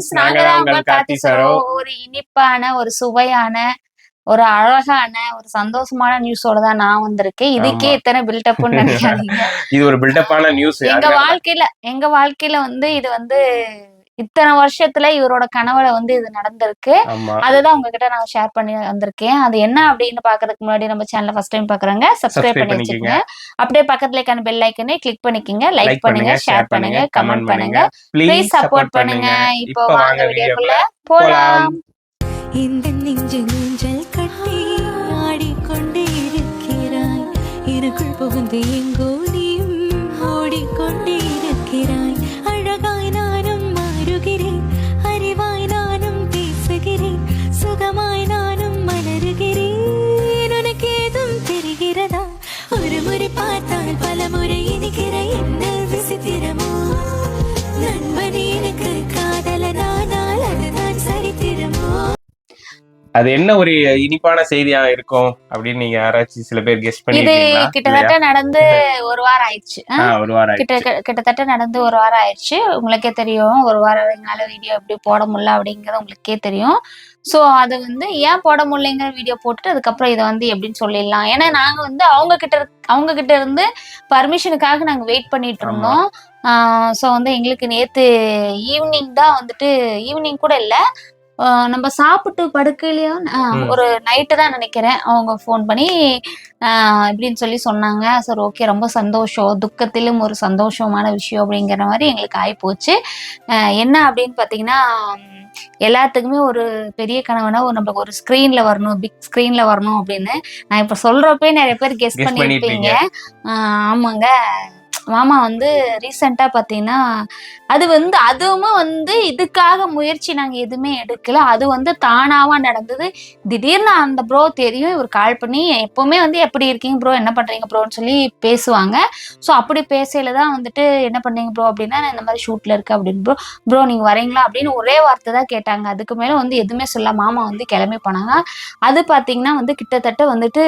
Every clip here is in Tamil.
ஃப்ரெண்ட்ஸ் நாங்க தான் உங்கள் கார்த்தி சரோ ஒரு இனிப்பான ஒரு சுவையான ஒரு அழகான ஒரு சந்தோஷமான நியூஸோட தான் நான் வந்திருக்கேன். இதுக்கே. இத்தனை பில்டப்னு நினைக்காதீங்க. இது ஒரு பில்டப்பான நியூஸ் எங்க வாழ்க்கையில எங்க வாழ்க்கையில வந்து இது வந்து இத்தனை வருஷத்துல இவரோட கனவுல வந்து இது நடந்திருக்கு. அதுதான் உங்ககிட்ட நான் ஷேர் பண்ணி வந்திருக்கேன். அது என்ன அப்படின்னு பாக்குறதுக்கு முன்னாடி நம்ம சேனலை ஃபர்ஸ்ட் டைம் பாக்குறாங்க சப்ஸ்கிரைப் பண்ணி. வச்சுக்கோங்க. அப்படியே பக்கத்துல இருக்க பெல் ஐக்கனை கிளிக் பண்ணிக்கங்க. லைக் லைக் பண்ணுங்க ஷேர் பண்ணுங்க கமெண்ட் பண்ணுங்க. ப்ளீஸ் சப்போர்ட் பண்ணுங்க. இப்போ வாங்க வீடியோக்குள்ள போலாம். இந்த நெஞ்சு நெஞ்சல் கட்டி ஆடிக்கொண்டே இருக்கிறாய். எனக்குள் புகுந்து எங்கோ நீயும் ஓடிக்கொண்டே ஒரு முறை பார்த்தால் பல அது என்ன ஒரு இனிப்பான செய்தியா இருக்கும் அப்படின்னு நீங்க யாராச்சும் சில பேர் கெஸ்ட் இது பண்ணிருக்கீங்களா? கிட்டத்தட்ட நடந்து ஒரு வாரம் ஆயிடுச்சு. ஒரு வாரம். கிட்டத்தட்ட நடந்து ஒரு வாரம் ஆயிடுச்சு. உங்களுக்கே தெரியும் ஒரு வாரம் எங்களால வீடியோ எப்படி போட முடியல அப்படிங்கறது உங்களுக்கே தெரியும். சோ அது வந்து ஏன் போட முடியலைங்கிற வீடியோ போட்டுட்டு அதுக்கப்புறம் இதை வந்து எப்படின்னு சொல்லிடலாம். ஏன்னா நாங்க வந்து அவங்க கிட்ட அவங்க கிட்ட இருந்து பர்மிஷனுக்காக நாங்க வெயிட் பண்ணிட்டு இருந்தோம். ஸோ வந்து எங்களுக்கு நேத்து ஈவினிங் தான் வந்துட்டு ஈவினிங் கூட இல்ல. நம்ம சாப்பிட்டு படுக்கையிலயும். ஒரு நைட்டு தான் நினைக்கிறேன். அவங்க ஃபோன் பண்ணி இப்படின்னு சொல்லி சொன்னாங்க. சார் ஓகே ரொம்ப சந்தோஷம். துக்கத்திலும் ஒரு சந்தோஷமான விஷயம் அப்படிங்கிற மாதிரி எங்களுக்கு ஆயிப்போச்சு. என்ன அப்படின்னு பார்த்தீங்கன்னா எல்லாத்துக்குமே ஒரு பெரிய கனவுனா ஒரு நம்மளுக்கு ஒரு ஸ்க்ரீன்ல வரணும் பிக் ஸ்க்ரீன்ல வரணும் அப்படின்னு. நான் இப்ப சொல்றப்பே நிறைய பேர் கெஸ் ஆஹ் ஆமாங்க. மாமா வந்து ரீசெண்டாக பார்த்தீங்கன்னா அது வந்து அதுவும் வந்து இதுக்காக முயற்சி நாங்கள் எதுவுமே எடுக்கல. அது வந்து தானாவாக நடந்தது. திடீர்னு அந்த ப்ரோ தெரியும். இவர் கால் பண்ணி எப்போவுமே வந்து எப்படி இருக்கீங்க ப்ரோ என்ன பண்ணுறீங்க ப்ரோன்னு சொல்லி பேசுவாங்க. ஸோ அப்படி பேசையில தான் வந்துட்டு என்ன பண்ணுறீங்க ப்ரோ அப்படின்னா நான் இந்த மாதிரி ஷூட்ல இருக்கு அப்படின்னு ப்ரோ ப்ரோ நீங்கள் வரீங்களா அப்படின்னு ஒரே வார்த்தை தான் கேட்டாங்க. அதுக்கு மேலே வந்து எதுவுமே சொல்ல மாமா வந்து கிளம்பி போனாங்க. அது பார்த்தீங்கன்னா வந்து கிட்டத்தட்ட வந்துட்டு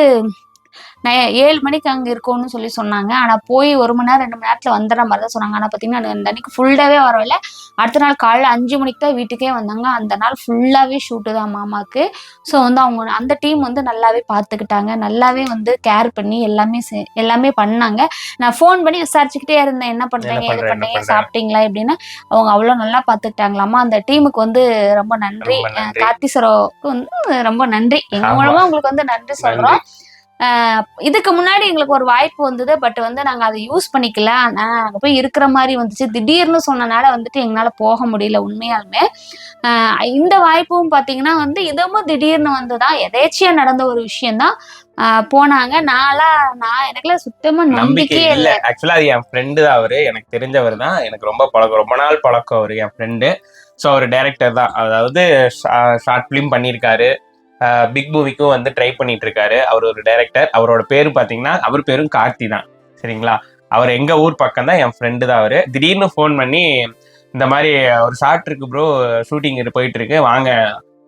நான் ஏழு மணிக்கு அங்க இருக்கோம்னு சொல்லி சொன்னாங்க. ஆனா போய் ஒரு மணி நேரம் ரெண்டு மணி நேரத்துல வந்துடுற மாதிரி தான் சொன்னாங்க. ஆனா பாத்தீங்கன்னா நான் அந்த அன்னைக்கு ஃபுல் டேவே வரவில்ல அடுத்த நாள் காலைல அஞ்சு மணிக்கு தான் வீட்டுக்கே வந்தாங்க. அந்த நாள் ஃபுல்லாவே ஷூட்டு தான் மாமாக்கு. ஸோ வந்து அவங்க அந்த டீம் வந்து நல்லாவே பார்த்துக்கிட்டாங்க நல்லாவே வந்து கேர் பண்ணி எல்லாமே செ- எல்லாமே பண்ணாங்க. நான் ஃபோன் பண்ணி விசாரிச்சுக்கிட்டே இருந்தேன். என்ன பண்றீங்க? என்ன இது பண்ணீங்க? சாப்பிட்டீங்களா? எப்படின்னு. அவங்க அவ்வளோ நல்லா பார்த்துக்கிட்டாங்களாமா அந்த டீமுக்கு வந்து ரொம்ப நன்றி. கார்த்தி சரோவுக்கு வந்து ரொம்ப நன்றி. எங்க. மூலமா உங்களுக்கு வந்து நன்றி. சொல்றோம். இதுக்கு முன்னாடி எங்களுக்கு ஒரு வாய்ப்பு வந்தது பட் வந்து நாங்க அதை யூஸ் பண்ணிக்கல. ஆனா அங்க போய் இருக்கிற மாதிரி வந்துச்சு. திடீர்னு சொன்னனால வந்துட்டு எங்களால போக முடியல உண்மையாலுமே. இந்த வாய்ப்பும் பாத்தீங்கன்னா வந்து இதுவும் திடீர்னு வந்துதான் எதேச்சியா நடந்த ஒரு விஷயம்தான். போனாங்க. நாளா நான் எனக்குலாம் சுத்தமா நம்பிக்கை நம்பிக்கையே இல்ல. இல்லை. ஆக்சுவலா அது என் ஃப்ரெண்டு தான் அவரு. எனக்கு தெரிஞ்சவர் தான். எனக்கு ரொம்ப பழக்கம் ரொம்ப நாள் பழக்கம் அவரு என் ஃப்ரெண்டு ஸோ அவர் டைரக்டர் தான். அதாவது ஷார்ட் ஃபிலிம் பண்ணியிருக்காரு பிக் மூவிக்கும் வந்து ட்ரை பண்ணிட்டு இருக்காரு அவர் ஒரு டைரக்டர் அவரோட பேர் பார்த்தீங்கன்னா அவர் பேரும் கார்த்தி தான். சரிங்களா? அவர் எங்க ஊர் பக்கம் தான் என் ஃப்ரெண்டு தான் அவரு. திடீர்னு ஃபோன் பண்ணி இந்த மாதிரி ஒரு ஷார்ட் இருக்கு ப்ரோ ஷூட்டிங் போயிட்டு இருக்கு வாங்க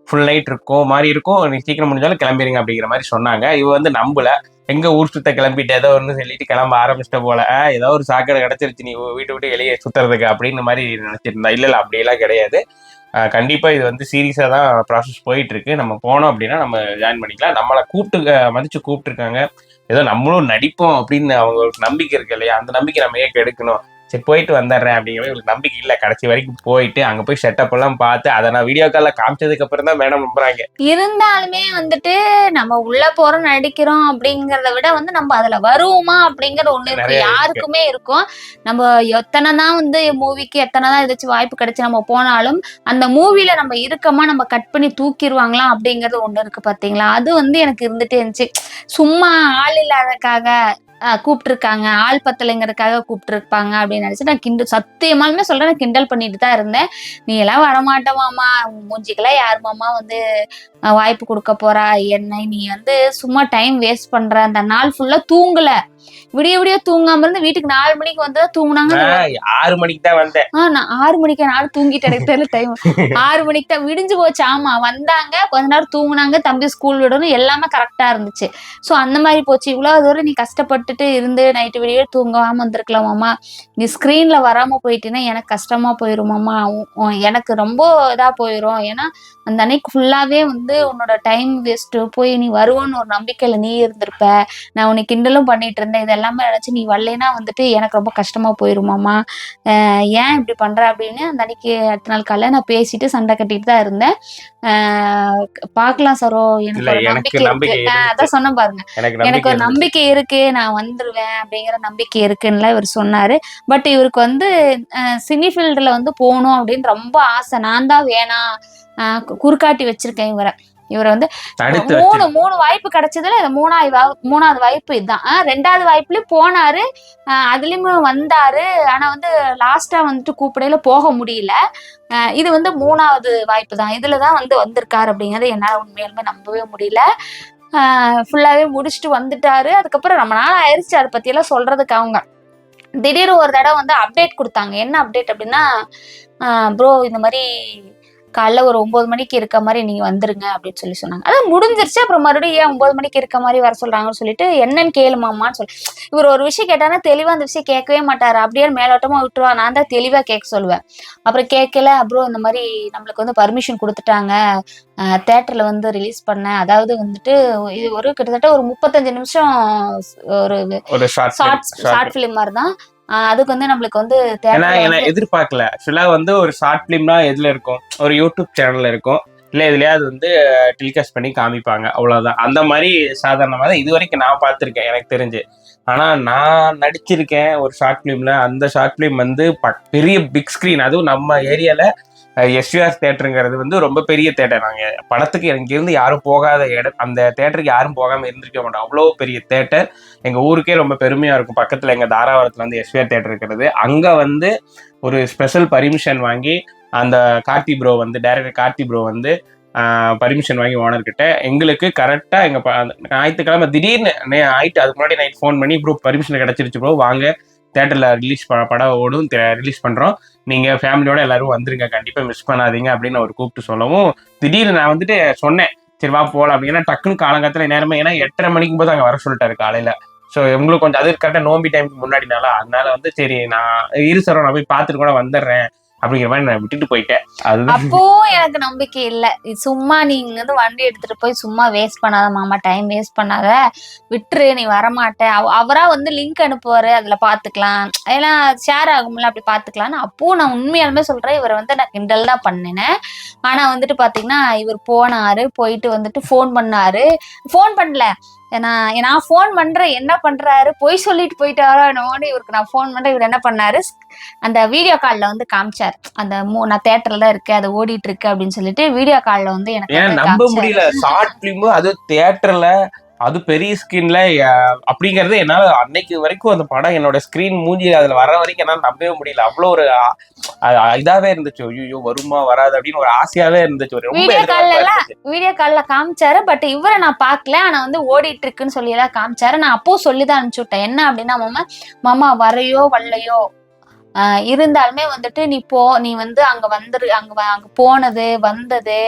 ஃபுல் நைட் இருக்கும் மாதிரி இருக்கும். நீ சீக்கிரம் முடிஞ்சாலும் கிளம்பிடுங்க அப்படிங்கிற மாதிரி சொன்னாங்க. இவ வந்து நம்பல. எங்க ஊர் சுத்த கிளம்பிட்டு ஏதோ ஒன்று சொல்லிட்டு கிளம்ப ஆரம்பிச்சிட்ட போல. ஏதோ ஒரு சாக்கடை கிடைச்சிருச்சு நீ வீட்டு விட்டு வெளியே சுத்துறதுக்கு அப்படின்னு மாதிரி நினைச்சிருந்தா. இல்ல இல்ல அப்படியெல்லாம் கிடையாது. கண்டிப்பா இது வந்து சீரியஸா தான் ப்ராசஸ் போயிட்டு இருக்கு நம்ம போனோம் அப்படின்னா நம்ம ஜாயின் பண்ணிக்கலாம். நம்மளை கூப்பிட்டு மதித்து கூப்பிட்டுருக்காங்க. ஏதோ நம்மளும் நடிப்போம் அப்படின்னு அவங்களுக்கு நம்பிக்கை இருக்கு இல்லையா? அந்த நம்பிக்கை நம்ம ஏன் கெடுக்கணும்? சரி போயிட்டு வந்துடுறேன் அப்படிங்கிற இவங்களுக்கு நம்பிக்கை இல்லை. கடைசி வரைக்கும் போயிட்டு அங்க போய் செட்டப் எல்லாம் பார்த்து அதை நான் வீடியோ கால்ல காமிச்சதுக்கு அப்புறம் தான் மேடம் நம்புறாங்க. இருந்தாலுமே வந்துட்டு நம்ம உள்ள போறோம் நடிக்கிறோம் அப்படிங்கறத விட வந்து நம்ம அதுல வருவோமா அப்படிங்கற ஒண்ணு இருக்கு. யாருக்குமே இருக்கும். நம்ம எத்தனை தான் வந்து மூவிக்கு எத்தனை தான் ஏதாச்சும் வாய்ப்பு கிடைச்சு நம்ம போனாலும் அந்த மூவில நம்ம இருக்கமா நம்ம கட் பண்ணி தூக்கிடுவாங்களா அப்படிங்கறது ஒண்ணு இருக்கு பாத்தீங்களா? அது வந்து எனக்கு இருந்துட்டே இருந்துச்சு. சும்மா ஆள் இல்லாதக்காக கூப்பிட்டுருக்காங்க. ஆள் பத்தலைங்கிறதுக்காக கூப்பிட்டுருப்பாங்க அப்படின்னு நினைச்சு நான் கிண்டல் சத்தியமாலுமே சொல்றேன் நான் கிண்டல் பண்ணிட்டு தான் இருந்தேன். நீ எல்லாம் வரமாட்டோமாம்மா மூஞ்சிக்கெல்லாம் யார் மாமா வந்து வாய்ப்பு கொடுக்க போறா என்ன நீ வந்து சும்மா டைம் வேஸ்ட் பண்ற. அந்த நாள் ஃபுல்லா தூங்கல. விடிய விடிய தூங்காம இருந்து வீட்டுக்கு நாலு மணிக்கு வந்து தூங்குனாங்க ஆறு மணிக்கு தான் வந்தேன். ஆ நான் ஆறு மணிக்கு நானும் தூங்கிட்டு எனக்கு டைம் ஆறு மணிக்கு தான் விடிஞ்சு போச்சு. ஆமா வந்தாங்க. கொஞ்ச நேரம் தூங்குனாங்க. தம்பி ஸ்கூல் விடணும். எல்லாமே கரெக்டா இருந்துச்சு. ஸோ அந்த மாதிரி போச்சு. இவ்வளவு தூரம் நீ கஷ்டப்பட்டுட்டு இருந்து நைட்டு விடிய தூங்காம வந்திருக்கலாமாம்மா நீ ஸ்க்ரீன்ல வராம போயிட்டீன்னா எனக்கு கஷ்டமா போயிருமாம்மா உ- உ- எனக்கு ரொம்ப இதா போயிரும். ஏன்னா அந்த அன்னைக்கு ஃபுல்லாவே வந்து உன்னோட டைம் வேஸ்ட் போய் நீ வருவோன்னு ஒரு நம்பிக்கையில நீ இருந்திருப்ப. நான் உன்னை கிண்டலும் பண்ணிட்டு இருந்தேன். இதெல்லாமே நினைச்சு நீ வரலைன்னா வந்துட்டு எனக்கு ரொம்ப கஷ்டமா போயிருமாம்மா ஆஹ் ஏன் இப்படி பண்ற அப்படின்னு அந்த அன்னைக்கு அடுத்த நாள் காலையில நான் பேசிட்டு சண்டை கட்டிட்டு தான் இருந்தேன். ஆஹ் பார்க்கலாம் சரோ எனக்கு ஒரு நம்பிக்கை இருக்கு. அதான் சொன்ன பாருங்க. எனக்கு ஒரு நம்பிக்கை இருக்கு நான் வந்துருவேன் அப்படிங்கிற நம்பிக்கை இருக்குன்னுலாம் இவர் சொன்னாரு. பட் இவருக்கு வந்து சினி ஃபீல்டுல வந்து போகணும் அப்படின்னு ரொம்ப ஆசை. நான் தான் வேணாம். குறுக்காட்டி வச்சிருக்கேன் இவரை. இவரை வந்து மூணு மூணு வாய்ப்பு கிடைச்சதுல மூணாவது மூணாவது வாய்ப்பு இதுதான் ரெண்டாவது வாய்ப்புலயும் போனாரு. அதுலயும் வந்தாரு. ஆனா வந்து லாஸ்டா வந்துட்டு கூப்பிடையில போக முடியல. இது வந்து மூணாவது வாய்ப்பு தான். இதுலதான் வந்து வந்திருக்காரு அப்படிங்கறது என்னால உண்மையாலுமே நம்பவே முடியல. ஃபுல்லாவே முடிச்சுட்டு வந்துட்டாரு. அதுக்கப்புறம் ரொம்ப நாள் ஆயிடுச்சு அதை பத்தி எல்லாம் சொல்றதுக்கு அவங்க. திடீர்னு ஒரு தடவை வந்து அப்டேட் கொடுத்தாங்க. என்ன அப்டேட் அப்படின்னா ப்ரோ இந்த மாதிரி காலைல ஒரு ஒன்பது மணிக்கு இருக்க மாதிரி நீங்க வந்துருங்க அப்படின்னு சொல்லி சொன்னாங்க. அதான் முடிஞ்சிருச்சு. அப்புறம் மறுபடியும் ஏன் ஒன்பது மணிக்கு இருக்க மாதிரி வர சொல்றாங்கன்னு சொல்லிட்டு என்னன்னு கேளுமாமான்னு சொல்லி இவர் ஒரு விஷயம் கேட்டானா தெளிவா அந்த விஷயம் கேட்கவே மாட்டாரு. அப்படியே மேலோட்டமா விட்டுருவா. நான் தான் தெளிவா கேட்க சொல்லுவேன். அப்புறம் கேட்கல. அப்புறம் இந்த மாதிரி நம்மளுக்கு வந்து பர்மிஷன் கொடுத்துட்டாங்க. தேட்டர்ல வந்து ரிலீஸ் பண்ண அதாவது வந்துட்டு இது ஒரு கிட்டத்தட்ட ஒரு முப்பத்தஞ்சு நிமிஷம் ஒரு ஷார்ட் ஷார்ட் ஃபிலிம் மாதிரி தான். அதுக்கு வந்து நம்மளுக்கு வந்து ஏன்னா எதிர்பார்க்கல. ஆக்சுவலா வந்து ஒரு ஷார்ட் பிலிம்னா எதுல இருக்கும்? ஒரு யூடியூப் சேனல்ல இருக்கும். இல்ல எதுலயாவது வந்து டெலிகாஸ்ட் பண்ணி காமிப்பாங்க. அவ்வளவுதான். அந்த மாதிரி சாதாரணமா தான் இது வரைக்கும் நான் பார்த்திருக்கேன். எனக்கு தெரிஞ்சு. ஆனா நான் நடிச்சிருக்கேன் ஒரு ஷார்ட் பிலிம்ல அந்த ஷார்ட் பிலிம் வந்து பெரிய பிக் ஸ்கிரீன் அதுவும் நம்ம ஏரியால எஸ்யூஆர் தேட்டருங்கிறது வந்து ரொம்ப பெரிய தேட்டர் நாங்கள் படத்துக்கு இங்கேருந்து யாரும் போகாத இடம் அந்த தேட்டருக்கு யாரும் போகாமல் இருந்திருக்க மாட்டோம். அவ்வளோ பெரிய தேட்டர் எங்கள் ஊருக்கே ரொம்ப பெருமையாக இருக்கும். பக்கத்தில் எங்கள் தாராவரத்தில் வந்து எஸ்விஆர் தேட்டர் இருக்கிறது. அங்கே வந்து ஒரு ஸ்பெஷல் பர்மிஷன் வாங்கி அந்த கார்த்தி ப்ரோ வந்து டைரக்டர் கார்த்தி ப்ரோ வந்து பர்மிஷன் வாங்கி ஓனர்கிட்ட எங்களுக்கு கரெக்டாக எங்கள் ஞாயிற்றுக்கிழமை திடீர்னு நே- அதுக்கு முன்னாடி நைட் ஃபோன் பண்ணி ப்ரோ பர்மிஷன் கிடச்சிருச்சு ப்ரோ வாங்க. தேட்டரில் ரிலீஸ் படம் ஓடும் ரிலீஸ் பண்ணுறோம் நீங்கள் ஃபேமிலியோட எல்லாரும் வந்துருங்க. கண்டிப்பாக மிஸ் பண்ணாதீங்க அப்படின்னு அவர் கூப்பிட்டு சொல்லவும் திடீர்னு நான் வந்துட்டு சொன்னேன். சரி வா போகலாம் அப்படின்னா. டக்குன்னு காலங்காலத்தில் நேரமே ஏன்னா எட்டரை மணிக்கு போது அங்கே வர சொல்லிட்டாரு காலையில். ஸோ உங்களுக்கு கொஞ்சம் அது கரெக்டாக நோம்பி டைமுக்கு முன்னாடினால அதனால வந்து சரி நான் இரு சார் நான் போய் பார்த்துட்டு கூட வந்துடுறேன். அப்படிங்கிற மாதிரி நான் விட்டுட்டு போயிட்டேன். அதுதான். அப்பவும் எனக்கு நம்பிக்கை இல்ல. சும்மா சும்மா நீங்க வந்து வண்டி எடுத்துட்டு போய் சும்மா வேஸ்ட் பண்ணாத மாமா டைம் வேஸ்ட் பண்ணாத. விட்டுரு நீ வரமாட்ட அவ- அவரா வந்து லிங்க் அனுப்புவாரு அதுல பாத்துக்கலாம். ஏன்னா ஷேர் ஆகும்ல அப்படி பாத்துக்கலாம்னு. அப்போ நான் உண்மையாலுமே சொல்றேன் இவரை வந்து நான் கிண்டல் தான் பண்ணினேன். ஆனா வந்துட்டு பாத்தீங்கன்னா இவர் போனாரு போயிட்டு வந்துட்டு ஃபோன் பண்ணாரு. ஃபோன் பண்ணல. நான் நான் ஃபோன் பண்றேன் என்ன பண்றாரு? பொய் சொல்லிட்டு போயிட்டாரோ என்னமோன்னு இவருக்கு நான் ஃபோன் பண்றேன். இவர் என்ன பண்ணாரு? அந்த வீடியோ கால்ல வந்து காமிச்சார். அந்த மூ நான் தேட்டர்ல இருக்கேன் அது ஓடிட்டு இருக்கு அப்படின்னு சொல்லிட்டு வீடியோ கால்ல வந்து எனக்கு நம்ப. முடியல. ஷார்ட் பிலிம் அது தியேட்டர்ல அது பெரிய ஸ்கிரீன்ல அப்படிங்கறது என்னால அன்னைக்கு வரைக்கும் அந்த படம் என்னோட ஸ்கிரீன் மூஞ்சி அதுல வர வரைக்கும் என்னால நம்பவே முடியல. அவ்வளவு ஒரு இதாவே இருந்துச்சு. ஐயோ வருமா வராது அப்படின்னு ஒரு ஆசையாவே இருந்துச்சு. ஒரு எல்லாம் இருந்துச்சு. வீடியோ கால்ல காமிச்சாரு. பட் இவரை நான் பார்க்கல. ஆனா வந்து ஓடிட்டு இருக்குன்னு சொல்லி எல்லாம் காமிச்சாரு. நான் அப்போ சொல்லிதான் அனுப்பிச்சு விட்டேன். என்ன அப்படின்னா மாமா மாமா வரையோ வரலையோ? ஆஹ் இருந்தாலுமே வந்துட்டு நீ போ நீ வந்து அங்க வந்துரு அங்க அங்க போனது வந்தது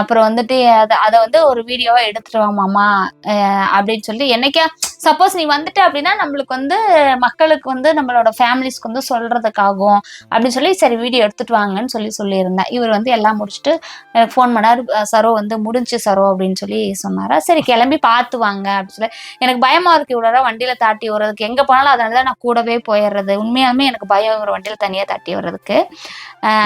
அப்புறம் வந்துட்டு அதை அதை வந்து ஒரு வீடியோவா எடுத்துட்டு வா மாமா. அப்படின்னு சொல்லி என்னைக்கா சப்போஸ் நீ வந்துட்ட அப்படின்னா நம்மளுக்கு வந்து மக்களுக்கு வந்து நம்மளோட ஃபேமிலிஸ்க்கு வந்து சொல்றதுக்காகும். அப்படின்னு சொல்லி சரி வீடியோ எடுத்துட்டு வாங்கன்னு சொல்லி சொல்லியிருந்தேன். இவர் வந்து எல்லாம் முடிச்சுட்டு எனக்கு ஃபோன் பண்ணாரு. சரோ வந்து முடிஞ்சு சரோ அப்படின்னு சொல்லி சொன்னாரா. சரி கிளம்பி பார்த்து வாங்க அப்படின்னு சொல்லி. எனக்கு பயமா இருக்கு இவ்வளோ வண்டியில தாட்டி வர்றதுக்கு எங்க போனாலும் அதனால தான் நான் கூடவே போயிடுறது. உண்மையாலுமே எனக்கு பயம் ஒரு வண்டியில தனியா தாட்டி வர்றதுக்கு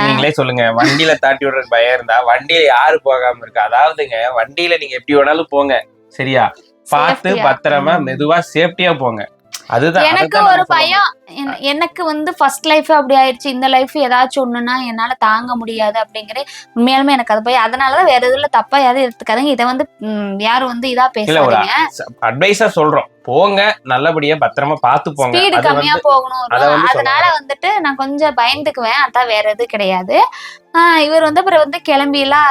நீங்களே சொல்லுங்க. வண்டியில தாட்டி விடுறதுக்கு பயம் இருந்தா வண்டியில யாரு போகாம இருக்கா. அதாவதுங்க வண்டியில நீங்க எப்படி வேணாலும் போங்க. சரியா? பார்த்து. பத்திரமா மெதுவா சேஃப்டியா போங்க. அதுதான் எனக்கு ஒரு. பயம். என்- எனக்கு வந்து ஃபர்ஸ்ட் லைஃப் அப்படி ஆயிடுச்சு இந்த லைஃப் ஏதாச்சும் ஒண்ணுன்னா என்னால தாங்க முடியாது அப்படிங்கிற உண்மையாலுமே எனக்கு அது போய் அதனாலதான் வேற எதுல தப்பா யாரும் எடுத்துக்காதீங்க. இதை வந்து யாரும் வந்து இதா பேசாதீங்க. அட்வைஸா சொல்றோம். போங்க நல்லபடியா பத்திரமா பார்த்து போங்க. ஸ்பீடு கம்மியா போகணும் அதனால வந்துட்டு நான் கொஞ்சம் பயந்துக்குவேன். அதான் வேற எதுவும் கிடையாது. இவர் வந்து அப்புறம் வந்து கிளம்பி எல்லாம்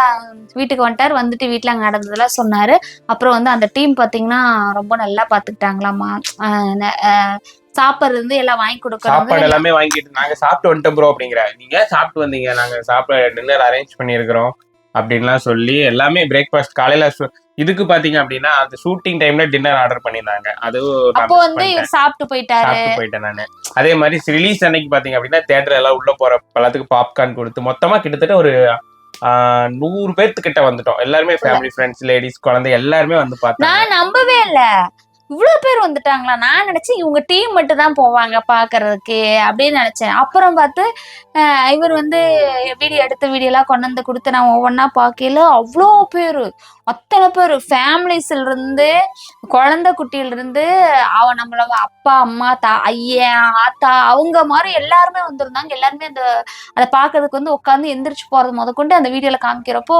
வீட்டுக்கு வந்துட்டார். வந்துட்டு வீட்டுல அங்க நடந்ததெல்லாம் சொன்னாரு. அப்புறம் வந்து அந்த டீம் பாத்தீங்கன்னா ரொம்ப நல்லா பாத்துக்கிட்டாங்களாமா. சாப்பிடுறது எல்லாம் வாங்கி சாப்பாடு கொடுக்கறது எல்லாமே வாங்கிட்டு நாங்க சாப்பிட்டு வந்துட்டோம் ப்ரோ அப்படிங்கிற. நீங்க சாப்பிட்டு வந்தீங்க. நாங்க சாப்பிட டின்னர் அரேஞ்ச் பண்ணியிருக்கிறோம். அப்படின்லாம் சொல்லி எல்லாமே பிரேக்ஃபாஸ்ட் காலையில இதுக்கு பாத்தீங்க அப்படின்னா அந்த ஷூட்டிங் டைம்ல டின்னர் ஆர்டர் பண்ணியிருந்தாங்க. அதுவும் அப்போ வந்து சாப்பிட்டு போயிட்டாரு. சாப்பிட்டு போயிட்டேன் நானு. அதே மாதிரி ரிலீஸ் அன்னைக்கு பாத்தீங்க அப்படின்னா தேட்டர் எல்லாம் உள்ள போற பழத்துக்கு பாப்கார்ன் கொடுத்து மொத்தமா கிட்டத்தட்ட ஒரு ஆஹ், நூறு பேர்த்துக்கிட்ட வந்துட்டோம். எல்லாருமே ஃபேமிலி ஃப்ரெண்ட்ஸ் லேடிஸ் குழந்தை எல்லாருமே வந்து பார்த்தாங்க. நான் நம்பவே இல்ல. இவ்வளவு பேர் வந்துட்டாங்களா? நான் நினைச்சேன் இவங்க டீம் மட்டும் தான் போவாங்க பாக்குறதுக்கு அப்படின்னு நினைச்சேன். அப்புறம் பார்த்து இவர் வந்து வீடியோ எடுத்த வீடியோலாம் கொண்டு வந்து கொடுத்து நான் ஒவ்வொன்றா பார்க்கல அவ்வளோ பேர் அத்தனை பேர். ஃபேமிலிஸ்ல இருந்து குழந்தை குட்டியிலிருந்து அவன் நம்மள அப்பா அம்மா தா ஐயன் ஆத்தா அவங்க மாதிரி எல்லாருமே வந்திருந்தாங்க. எல்லாருமே அந்த அதை பார்க்கறதுக்கு வந்து உட்காந்து எந்திரிச்சு போறது முதற்கொண்டு அந்த வீடியோல காமிக்கிறப்போ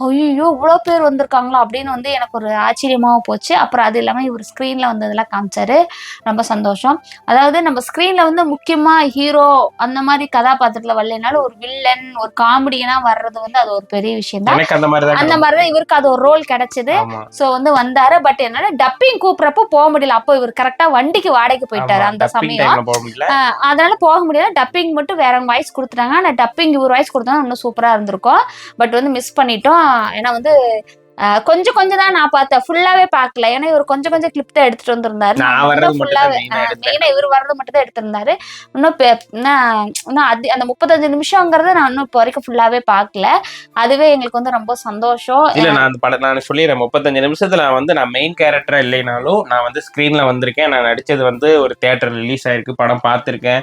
ஐயோ இவ்வளோ பேர் வந்திருக்காங்களா அப்படின்னு வந்து எனக்கு ஒரு ஆச்சரியமாவும் போச்சு. அப்புறம் அது இல்லாமல் இவர் ஸ்க்ரீனில் வந்ததெல்லாம் காமிச்சாரு. ரொம்ப சந்தோஷம். அதாவது நம்ம ஸ்க்ரீனில் வந்து முக்கியமாக ஹீரோ அந்த மாதிரி கதாபாத்திரத்தில் வரலைனாலும் ஒரு வில்லன் ஒரு காமெடியனா வர்றது வந்து அது ஒரு பெரிய விஷயம் தான் அந்த மாதிரி தான் இவருக்கு அது ஒரு ரோல் கிடைச்சது. ஸோ வந்து வந்தாரு. பட் என்னன்னா டப்பிங் கூப்பிட்றப்போ போக முடியல. அப்போ இவர் கரெக்டா வண்டிக்கு வாடகைக்கு போயிட்டாரு அந்த சமயம். அதனால போக முடியல. டப்பிங் மட்டும் வேற வாய்ஸ் கொடுத்துட்டாங்க. ஆனா டப்பிங் இவர் வாய்ஸ் கொடுத்தா இன்னும் சூப்பரா இருந்திருக்கும். பட் வந்து மிஸ் பண்ணிட்டோம். ஏன்னா வந்து கொஞ்சம் கொஞ்சம் தான் நான் பார்த்தேன். ஃபுல்லாவே பார்க்கல. ஏன்னா இவர் கொஞ்சம் கொஞ்சம் கிளிப் தான் எடுத்துட்டு வந்திருந்தாரு. ஃபுல்லாவே. மெயினா இவர் வர்றது மட்டும் தான் எடுத்திருந்தாரு. இன்னும் இன்னும் அது அந்த முப்பத்தஞ்சு நிமிஷங்கிறத நான் இன்னும் இப்போ வரைக்கும் ஃபுல்லாவே பார்க்கல. அதுவே எங்களுக்கு வந்து ரொம்ப சந்தோஷம். இல்ல நான் அந்த படம் நான் சொல்லிடுறேன். முப்பத்தஞ்சு நிமிஷத்துல வந்து நான் மெயின் கேரக்டரா இல்லைனாலும் நான் வந்து ஸ்கிரீன்ல வந்திருக்கேன். நான் நடிச்சது வந்து ஒரு தியேட்டர் ரிலீஸ் ஆயிருக்கு. படம் பார்த்திருக்கேன்.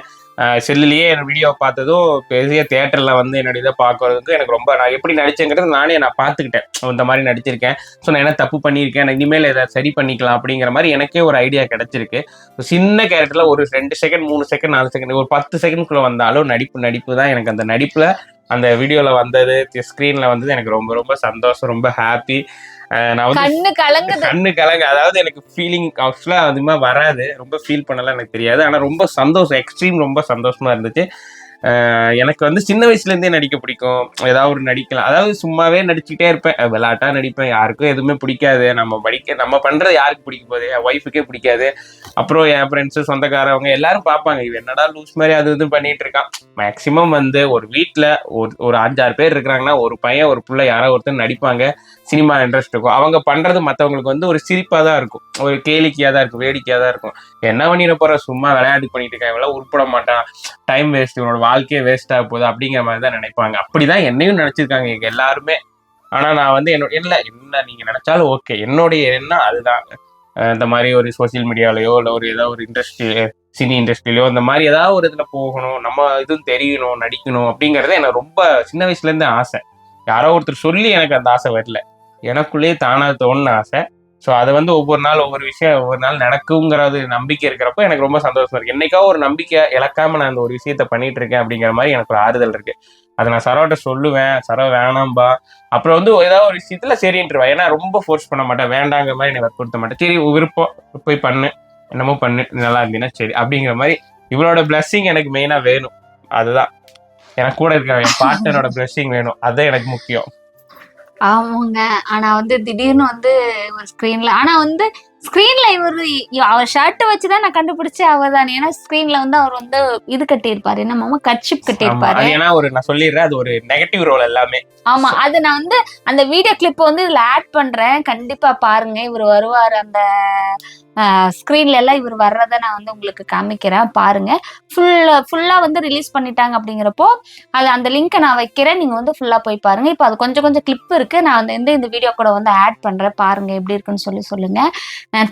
செல்லுலேயே என் வீடியோ பார்த்ததும் பெரிய தேட்டரில் வந்து என்னுடைய இதை பார்க்கறதுக்கு எனக்கு ரொம்ப நான் எப்படி நடிச்சேங்கிறது நானே நான் பார்த்துக்கிட்டேன். இந்த மாதிரி நடிச்சிருக்கேன். ஸோ நான் என்ன தப்பு பண்ணியிருக்கேன்? நான் இனிமேல் இதை சரி பண்ணிக்கலாம் அப்படிங்கிற மாதிரி எனக்கே ஒரு ஐடியா கிடச்சிருக்கு. சின்ன கேரக்டரில் ஒரு ரெண்டு செகண்ட் மூணு செகண்ட் நாலு செகண்ட் ஒரு பத்து செகண்ட்குள்ளே வந்தாலும் நடிப்பு நடிப்பு தான் எனக்கு அந்த நடிப்பில் அந்த வீடியோவில் வந்தது ஸ்க்ரீனில் வந்தது எனக்கு ரொம்ப ரொம்ப சந்தோஷம் ரொம்ப ஹாப்பி நான் வந்து கண்ணு கலங்குது. கண்ணு கலங்க. அதாவது எனக்கு ஃபீலிங் ஆக்சுவலா அதிகமா வராது. ரொம்ப ஃபீல் பண்ணலாம் எனக்கு தெரியாது. ஆனா ரொம்ப சந்தோஷம் எக்ஸ்ட்ரீம் ரொம்ப சந்தோஷமா இருந்துச்சு. எனக்கு வந்து சின்ன வயசுலேருந்தே நடிக்க பிடிக்கும். ஏதாவது ஒரு நடிக்கலாம். அதாவது சும்மாவே நடிச்சுக்கிட்டே இருப்பேன். விளாட்டா நடிப்பேன். யாருக்கும் எதுவுமே பிடிக்காது. நம்ம படிக்க நம்ம பண்ணுறது யாருக்கு பிடிக்க போகுது? என் ஒய்ஃபுக்கே பிடிக்காது. அப்புறம் என் ஃப்ரெண்ட்ஸு சொந்தக்காரவங்க எல்லாரும் பார்ப்பாங்க. இவன் என்னடா லூஸ் மாதிரி அது இது பண்ணிட்டு இருக்கான். மேக்சிமம் வந்து ஒரு வீட்டில் ஒரு ஒரு அஞ்சாறு பேர் இருக்கிறாங்கன்னா ஒரு பையன் ஒரு பிள்ளை யாரோ ஒருத்தர் நடிப்பாங்க. சினிமா இன்ட்ரெஸ்ட் இருக்கும். அவங்க பண்ணுறது மற்றவங்களுக்கு வந்து ஒரு சிரிப்பாக தான் இருக்கும். ஒரு கேளிக்கையாக தான் இருக்கும். வேடிக்கையாக தான் இருக்கும். என்ன பண்ணிட போகிற சும்மா விளையாட்டு பண்ணிட்டு இருக்கான். இவ்வளோ உருப்பட மாட்டான். டைம் வேஸ்ட் இவனோட வாழ்க்கையே வேஸ்ட் ஆக போகுது அப்படிங்கிற மாதிரி தான் நினைப்பாங்க. அப்படிதான் என்னையும் நினைச்சிருக்காங்க எங்க எல்லாருமே. ஆனா நான் வந்து என்னோட இல்ல என்ன நீங்க நினைச்சாலும் ஓகே என்னுடைய எண்ணம் அதுதான். இந்த மாதிரி ஒரு சோஷியல் மீடியாலயோ இல்லை ஒரு ஏதாவது ஒரு இண்டஸ்ட்ரி சினி இண்டஸ்ட்ரியிலயோ இந்த மாதிரி ஏதாவது ஒரு இதுல போகணும் நம்ம இதுவும் தெரியணும் நடிக்கணும் அப்படிங்கிறது எனக்கு ரொம்ப சின்ன வயசுலேருந்தே ஆசை. யாரோ ஒருத்தர் சொல்லி எனக்கு அந்த ஆசை வரல. எனக்குள்ளேயே தானா தோணுன ஆசை. ஸோ அது வந்து ஒவ்வொரு நாள் ஒவ்வொரு விஷயம் ஒவ்வொரு நாள் நடக்குங்கிறது நம்பிக்கை இருக்கிறப்ப எனக்கு ரொம்ப சந்தோஷமா இருக்கு. என்னைக்கா ஒரு நம்பிக்கை இழக்காம நான் அந்த ஒரு விஷயத்த பண்ணிட்டு இருக்கேன் அப்படிங்கிற மாதிரி எனக்கு ஒரு ஆறுதல் இருக்கு. அதை நான் சரவட்ட சொல்லுவேன். சரவ வேணாம்பா. அப்புறம் வந்து ஏதாவது ஒரு விஷயத்துல சரின்ட்டுருவா ஏன்னா ரொம்ப ஃபோர்ஸ் பண்ண மாட்டேன். வேண்டாங்கிற மாதிரி எனக்கு வற்புறுத்த மாட்டேன். சரி விருப்பம். போய் பண்ணு. என்னமோ பண்ணு. நல்லா இருந்தீங்கன்னா சரி. அப்படிங்கிற மாதிரி இவளோட பிளஸ்ஸிங் எனக்கு மெயினா வேணும். அதுதான். எனக்கு கூட இருக்கிற என் பார்ட்னரோட பிளஸ்ஸிங் வேணும். அதுதான் எனக்கு முக்கியம். ஆமாங்க. ஆனா வந்து திடீர்னு வந்து ஒரு ஸ்கிரீன்ல ஆனா வந்து ஸ்கிரீன்ல இவர் அவர் ஷர்ட் வச்சுதான் நான் கண்டுபிடிச்சே அவர் தான் ஏன்னா ஸ்கிரீன்ல வந்து அவர் வந்து இது கட்டியிருப்பாரு. என்ன மாமா கட்சிப் ஆமா. கட்டியிருப்பாரு. ஏன்னா ஒரு நான் சொல்லிடுறேன் அது ஒரு நெகட்டிவ் ரோல் எல்லாமே. ஆமா. அது நான் வந்து அந்த வீடியோ கிளிப் வந்து இதுல ஆட் பண்றேன். கண்டிப்பா பாருங்க. இவர் வருவார் அந்த ஸ்க்ரீன்ல எல்லாம் இவர் வர்றதை நான் வந்து உங்களுக்கு காமிக்கிறேன் பாருங்க. ஃபுல்லா ஃபுல்லா வந்து ரிலீஸ் பண்ணிட்டாங்க அப்படிங்கிறப்போ அது அந்த லிங்கை நான் வைக்கிறேன். நீங்க வந்து ஃபுல்லா போய் பாருங்க. இப்போ அது கொஞ்சம் கொஞ்சம் கிளிப் இருக்கு. நான் வந்து இந்த வீடியோ கூட வந்து ஆட் பண்றேன். பாருங்க எப்படி இருக்குன்னு சொல்லி சொல்லுங்க.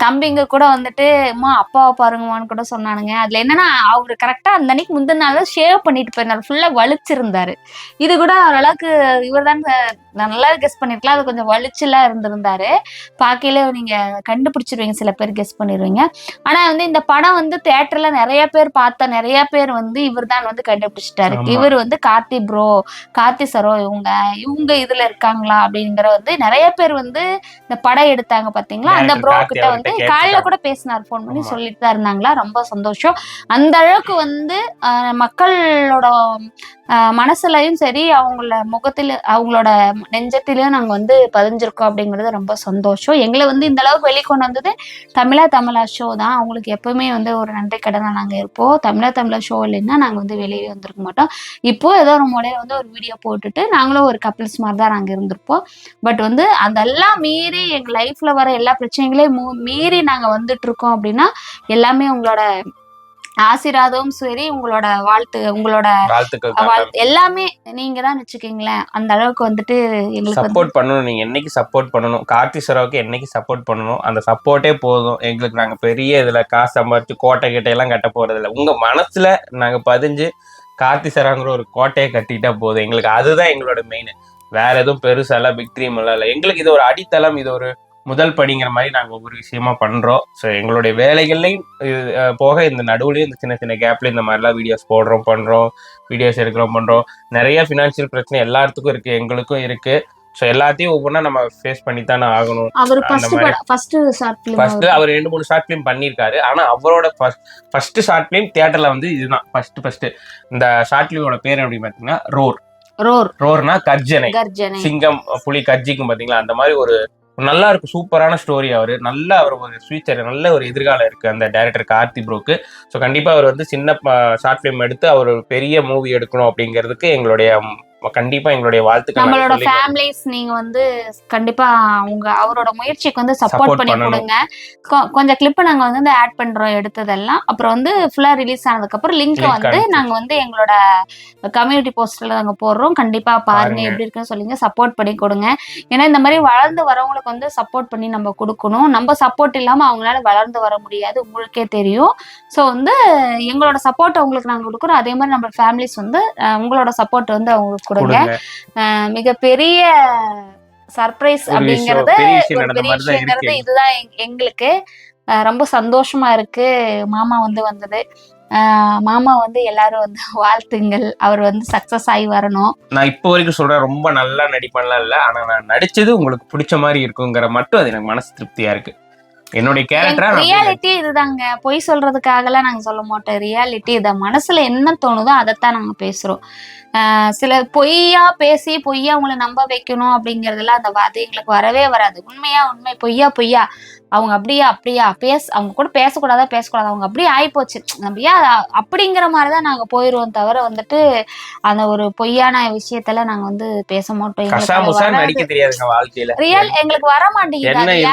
தம்பிங்க கூட வந்துட்டு அம்மா அப்பாவை பாருங்கம்மான்னு கூட சொன்னானுங்க. அதுல என்னன்னா அவர் கரெக்டா அந்த அன்னைக்கு முந்தின நாள் ஷேவ் பண்ணிட்டு போயிருந்தாரு. ஃபுல்லா வலிச்சிருந்தாரு. இது கூட ஓரளவுக்கு இவர் தான் நல்லா கெஸ் பண்ணிருக்கலாம். அது கொஞ்சம் வலிச்சுலாம் இருந்திருந்தாரு. பார்க்கையில நீங்க கண்டுபிடிச்சிருவீங்க. சில பேர் கெஸ் பண்ணிடுவீங்க ஆனா வந்து இந்த படம் வந்து தியேட்டர்ல நிறைய பேர் பார்த்த நிறைய பேர் வந்து இவர் தான் வந்து கண்டுபிடிச்சிட்டாரு. இவர் வந்து கார்த்தி ப்ரோ கார்த்தி சரோ இவங்க இவங்க இதுல இருக்காங்களா அப்படிங்கிற வந்து நிறைய பேர் வந்து இந்த படம் எடுத்தாங்க பாத்தீங்களா? அந்த ப்ரோ கிட்ட வந்து காலைல கேட்டிருக்காங்க. கூட பேசினார். ஃபோன் பண்ணி. சொல்லிட்டு தான் இருந்தாங்களா? ரொம்ப சந்தோஷம். அந்த அளவுக்கு வந்து மக்களோட மனசுலயும் சரி அவங்கள முகத்தில அவங்களோட நெஞ்சத்திலயும் நாங்க வந்து பதிஞ்சிருக்கோம் அப்படிங்கிறது ரொம்ப சந்தோஷம். எங்களை வந்து இந்த அளவுக்கு வெளிக்கொண்டு வந்தது தமிழா தமிழா ஷோ தான். அவங்களுக்கு எப்பவுமே வந்து ஒரு நன்றி கடனா நாங்க இருப்போம். தமிழா தமிழா ஷோ இல்லைன்னா நாங்க வந்து வெளியே வந்திருக்க மாட்டோம். இப்போ ஏதோ ஒரு முறையில வந்து ஒரு வீடியோ போட்டுட்டு நாங்களும் ஒரு கப்பிள்ஸ் மாதிரி தான் நாங்க இருந்திருப்போம். பட் வந்து அதெல்லாம் மீறி எங்க லைஃப்ல வர எல்லா பிரச்சனைகளையும் மீறி நாங்க வந்துட்டு இருக்கோம் அப்படின்னா எல்லாமே உங்களோட ஆசீர்வாதமும் சரி உங்களோட வாழ்த்து உங்களோட எல்லாமே நீங்க தான் வச்சுக்கீங்களேன். அந்த அளவுக்கு வந்துட்டு எங்களுக்கு சப்போர்ட் பண்ணணும். நீங்க என்னைக்கு சப்போர்ட் பண்ணணும்? கார்த்தி சராவுக்கு என்னைக்கு சப்போர்ட் பண்ணணும்? அந்த சப்போர்ட்டே போதும். எங்களுக்கு நாங்க பெரிய இதுல காசு சம்பாரிச்சு கோட்டை கிட்ட எல்லாம் கட்ட போறது இல்ல உங்க மனசுல நாங்க பதிஞ்சு கார்த்தி சராங்கிற ஒரு கோட்டையை கட்டிட்டா போதும். எங்களுக்கு அதுதான் எங்களோட மெயின் வேற எதுவும் பெருசாலாம் பிக் ட்ரீம் எல்லாம் இல்லை. எங்களுக்கு இது ஒரு அடித்தளம். இது ஒரு முதல் படிங்கிற மாதிரி நாங்க ஒவ்வொரு விஷயமா பண்றோம். ஸோ எங்களுடைய வேலைகள்லையும் போக இந்த நடுவுலயும் இந்த சின்ன சின்ன கேப்ல இந்த மாதிரிலாம் வீடியோஸ் போடுறோம் பண்றோம் வீடியோஸ் எடுக்கிறோம் பண்றோம். நிறைய ஃபினான்ஷியல் பிரச்சனை எல்லாத்துக்கும் இருக்கு எங்களுக்கும் இருக்கு. ஸோ எல்லாத்தையும் ஒவ்வொன்றா நம்ம ஃபேஸ் பண்ணி தானே ஆகணும். அவர் ஃபர்ஸ்ட் அவர். ரெண்டு மூணு ஷார்ட் ஃபிலிம் பண்ணியிருக்காரு. ஆனா அவரோட ஃபர்ஸ்ட் ஷார்ட் ஃபிலிம் தியேட்டர்ல வந்து இதுதான். ஃபர்ஸ்ட் ஃபர்ஸ்ட் இந்த ஷார்ட் ஃபிலிமோட பேர் எப்படி பார்த்தீங்கன்னா ரோர் ரோர் ரோர்னா கர்ஜனை. சிங்கம் புலி கர்ஜிக்கும் பாத்தீங்களா அந்த மாதிரி ஒரு நல்லா இருக்கும் சூப்பரான ஸ்டோரி அவர். நல்ல அவர் ஒரு ஃபியூச்சர் நல்ல ஒரு எதிர்காலம் இருக்கு அந்த டைரக்டர் கார்த்தி ப்ரோக்கு. ஸோ கண்டிப்பாக அவர் வந்து சின்ன ஷார்ட் ஃபிலிம் எடுத்து அவர் ஒரு பெரிய மூவி எடுக்கணும் அப்படிங்கிறதுக்கு எங்களுடைய கண்டிப்பா எங்களுடைய வாழ்த்துக்கள் நம்மளோட. ஃபேமிலிஸ் நீங்க வந்து கண்டிப்பா அவங்க அவரோட முயற்சிக்கு வந்து சப்போர்ட் பண்ணி. கொடுங்க கொஞ்சம் கிளிப் நாங்க வந்து ஆட் பண்றோம் எடுத்ததெல்லாம் அப்புறம் வந்து ஃபுல்லா ரிலீஸ் ஆனதுக்கு அப்புறம் லிங்க் வந்து. நாங்க வந்து எங்களோட கம்யூனிட்டி போஸ்டர்ல நாங்க போடுறோம் கண்டிப்பா பாருங்க. எப்படி இருக்குன்னு சொல்லுங்க சப்போர்ட் பண்ணி கொடுங்க ஏன்னா இந்த மாதிரி வளர்ந்து வரவங்களுக்கு வந்து சப்போர்ட் பண்ணி நம்ம கொடுக்கணும் நம்ம சப்போர்ட் இல்லாம அவங்களால வளர்ந்து வர முடியாது உங்களுக்கே தெரியும் ஸோ வந்து எங்களோட சப்போர்ட் அவங்களுக்கு நாங்க கொடுக்குறோம் அதே மாதிரி நம்ம ஃபேமிலிஸ் வந்து உங்களோட சப்போர்ட் வந்து அவங்களுக்கு கொடுங்க. மிகப்பெரிய சர்ப்ரைஸ் அப்படிங்கறது பெரிய விஷயங்கிறது. இதுதான் எங்க- எங்களுக்கு. ரொம்ப சந்தோஷமா இருக்கு. மாமா வந்து வந்தது. மாமா வந்து எல்லாரும் வந்து வாழ்த்துங்கள். அவர் வந்து சக்சஸ் ஆகி வரணும். நான் இப்போ வரைக்கும் சொல்றேன் ரொம்ப நல்லா நடிப்பேன்லாம் இல்ல. ஆனா நான் நடிச்சது உங்களுக்கு பிடிச்ச மாதிரி இருக்குங்கிற மட்டும் அது எனக்கு மனசு திருப்தியா இருக்கு. என்னுடைய கேரக்டரா ரியாலிட்டி இதுதாங்க. பொய் சொல்றதுக்காகலாம் நாங்க சொல்ல மாட்டோம். ரியாலிட்டி இத மனசுல என்ன தோணுதோ அதைத்தான் நாங்க பேசுறோம். சில பொய்யா பேசி பொய்யா உங்களை நம்ப வைக்கணும் அப்படிங்கறதெல்லாம் அந்த அது எங்களுக்கு வரவே வராது. உண்மையா உண்மை பொய்யா பொய்யா. அவங்க அப்படியா அப்படியா பேச அவங்க கூட பேசக்கூடாதா பேசக்கூடாது அவங்க அப்படியே ஆயிப்போச்சு. அப்படியா அப்படிங்கிற மாதிரிதான் நாங்க போயிருவோம் தவிர வந்துட்டு அந்த ஒரு பொய்யான விஷயத்தெல்லாம் நாங்க வந்து பேச மாட்டோம். ரியல் எங்களுக்கு வர மாட்டேங்குது.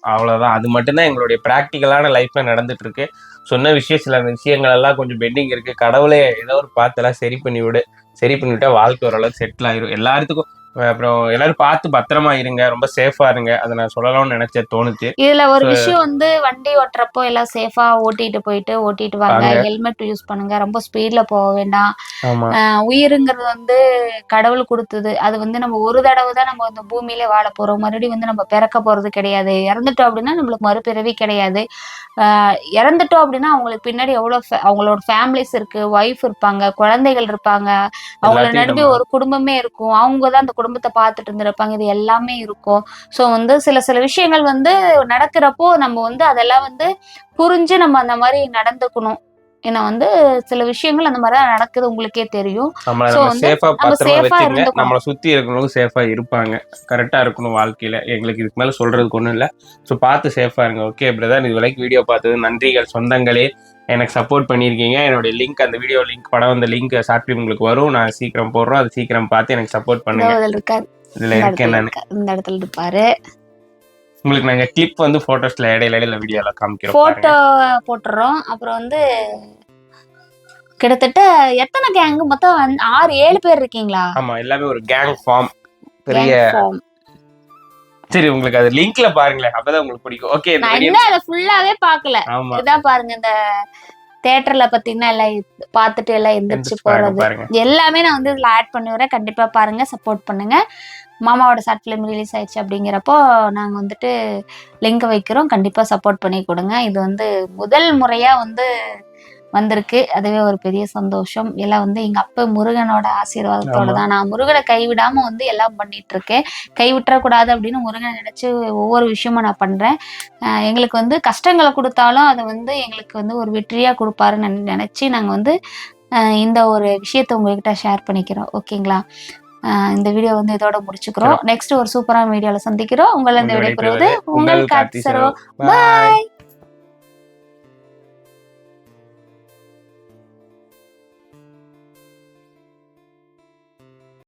அவ்வளவுதான். அது மட்டும்தான் எங்களுடைய பிராக்டிக்கலான லைஃப்ல நடந்துட்டு இருக்கு. சொன்ன விஷயம் சில விஷயங்கள் எல்லாம் கொஞ்சம் பெண்டிங் இருக்கு. கடவுளே ஏதோ ஒரு பார்த்தெல்லாம் சரி பண்ணி விடு. சரி பண்ணிவிட்டா வாழ்க்கை ஓரளவுக்கு செட்டில் ஆயிரும். எல்லாத்துக்கும் அப்புறம் எல்லாரும் பார்த்து பத்திரமா இருங்க ரொம்ப சேஃபா இருங்க. அதை நான் சொல்லலாம்னு நினைச்சேன் தோணுச்சு. இதுல ஒரு விஷயம் வந்து வண்டி ஓட்டுறப்போ எல்லாம் சேஃபா ஓட்டிட்டு போயிட்டு ஓட்டிட்டு வாங்க. ஹெல்மெட் யூஸ் பண்ணுங்க. ரொம்ப ஸ்பீட்ல போக வேண்டாம். உயிருங்கிறது வந்து கடவுள் கொடுத்தது. அது வந்து நம்ம ஒரு தடவை தான் நம்ம இந்த பூமியில வாழ போறோம். மறுபடியும் வந்து நம்ம பிறக்க போறது கிடையாது. இறந்துட்டோம் அப்படின்னா நம்மளுக்கு மறுபிறவி கிடையாது. இறந்துட்டோம் அப்படின்னா அவங்களுக்கு பின்னாடி எவ்வளவு fa- அவங்களோட ஃபேமிலிஸ் இருக்கு ஒய்ஃப் இருப்பாங்க குழந்தைகள் இருப்பாங்க. அவங்கள நடுவே ஒரு குடும்பமே இருக்கும். அவங்க தான் அந்த குடும்பத்தை பார்த்துட்டு இருந்திருப்பாங்க. இது எல்லாமே இருக்கும். ஸோ வந்து சில சில விஷயங்கள் வந்து நடக்கிறப்போ நம்ம வந்து அதெல்லாம் வந்து புரிஞ்சு நம்ம அந்த மாதிரி நடந்துக்கணும். ஏன்னா வந்து சில விஷயங்கள் அந்த மாதிரி நடக்குது உங்களுக்கே தெரியும். நம்ம வந்து சேஃபா நம்ம இருந்துக்கணும். நம்மளை சுத்தி இருக்கிறவங்களும் சேஃபா இருப்பாங்க. கரெக்டா இருக்கணும் வாழ்க்கையில. எங்களுக்கு இதுக்கு மேல சொல்றதுக்கு ஒண்ணும் இல்ல. ஸோ பார்த்து சேஃபா இருங்க. ஓகே பிரதர் இது வரைக்கும் வீடியோ பார்த்தது நன்றிகள் சொந்தங்களே. எனக்கு சப்போர்ட் பண்ணியிருக்கீங்க. என்னோட லிங்க் அந்த வீடியோ லிங்க் படம் வந்த லிங்க் ஷார்ட் ஃபிலிம் உங்களுக்கு வரும். நான் சீக்கிரம் போடுறோம். அது சீக்கிரம் பார்த்து எனக்கு சப்போர்ட் பண்ணுங்க. இதுல இருக்கேன் நான். இந்த இடத்துல இருப்பாரு. உங்களுக்கு நாங்க கிளிப் வந்து போட்டோஸ்ல இடையில இடையில வீடியோல காமிக்கிறோம் போட்டோ. போட்டுறோம். அப்புறம் வந்து கிட்டத்தட்ட எத்தனை கேங்கு மொத்தம் வந்து ஆறு ஏழு பேர் இருக்கீங்களா? ஆமா எல்லாமே ஒரு கேங் ஃபார்ம் பெரிய. சரி உங்களுக்கு அது லிங்க்ல பாருங்களேன். அப்பதான் உங்களுக்கு பிடிக்கும். ஓகே நான் இன்னும் அதை ஃபுல்லாவே பாக்கல இதான் பாருங்க இந்த தேட்டர்ல பாத்தீங்கன்னா எல்லாம் பார்த்துட்டு எல்லாம் எந்திரிச்சு போறது. எல்லாமே நான் வந்து இதுல ஆட் பண்ணி வரேன் கண்டிப்பா பாருங்க சப்போர்ட் பண்ணுங்க. மாமாவோட ஷார்ட் ஃபிலிம் ரிலீஸ் ஆயிடுச்சு அப்படிங்கிறப்போ நாங்க வந்துட்டு லிங்க் வைக்கிறோம். கண்டிப்பா சப்போர்ட் பண்ணி கொடுங்க. இது வந்து முதல் முறையா வந்து வந்திருக்கு. அதுவே ஒரு பெரிய சந்தோஷம். எல்லாம் வந்து எங்க அப்பா முருகனோட ஆசீர்வாதத்தோட. தான். நான் முருகனை கைவிடாம வந்து எல்லாம் பண்ணிட்டு இருக்கேன். கைவிட்டுறக்கூடாது அப்படின்னு முருகனை நினைச்சு ஒவ்வொரு விஷயமும் நான் பண்றேன். எங்களுக்கு வந்து கஷ்டங்களை கொடுத்தாலும் அதை வந்து எங்களுக்கு வந்து ஒரு வெற்றியா கொடுப்பாருன்னு நினை- நினைச்சு நாங்க வந்து இந்த ஒரு விஷயத்த உங்ககிட்ட ஷேர் பண்ணிக்கிறோம். ஓகேங்களா இந்த வீடியோ வந்து இதோட முடிச்சுக்கிறோம். நெக்ஸ்ட் ஒரு சூப்பரான வீடியோல சந்திக்கிறோம். உங்களை இந்த விடைபெறுவது உங்கள் கார்த்தி சரோ. பாய்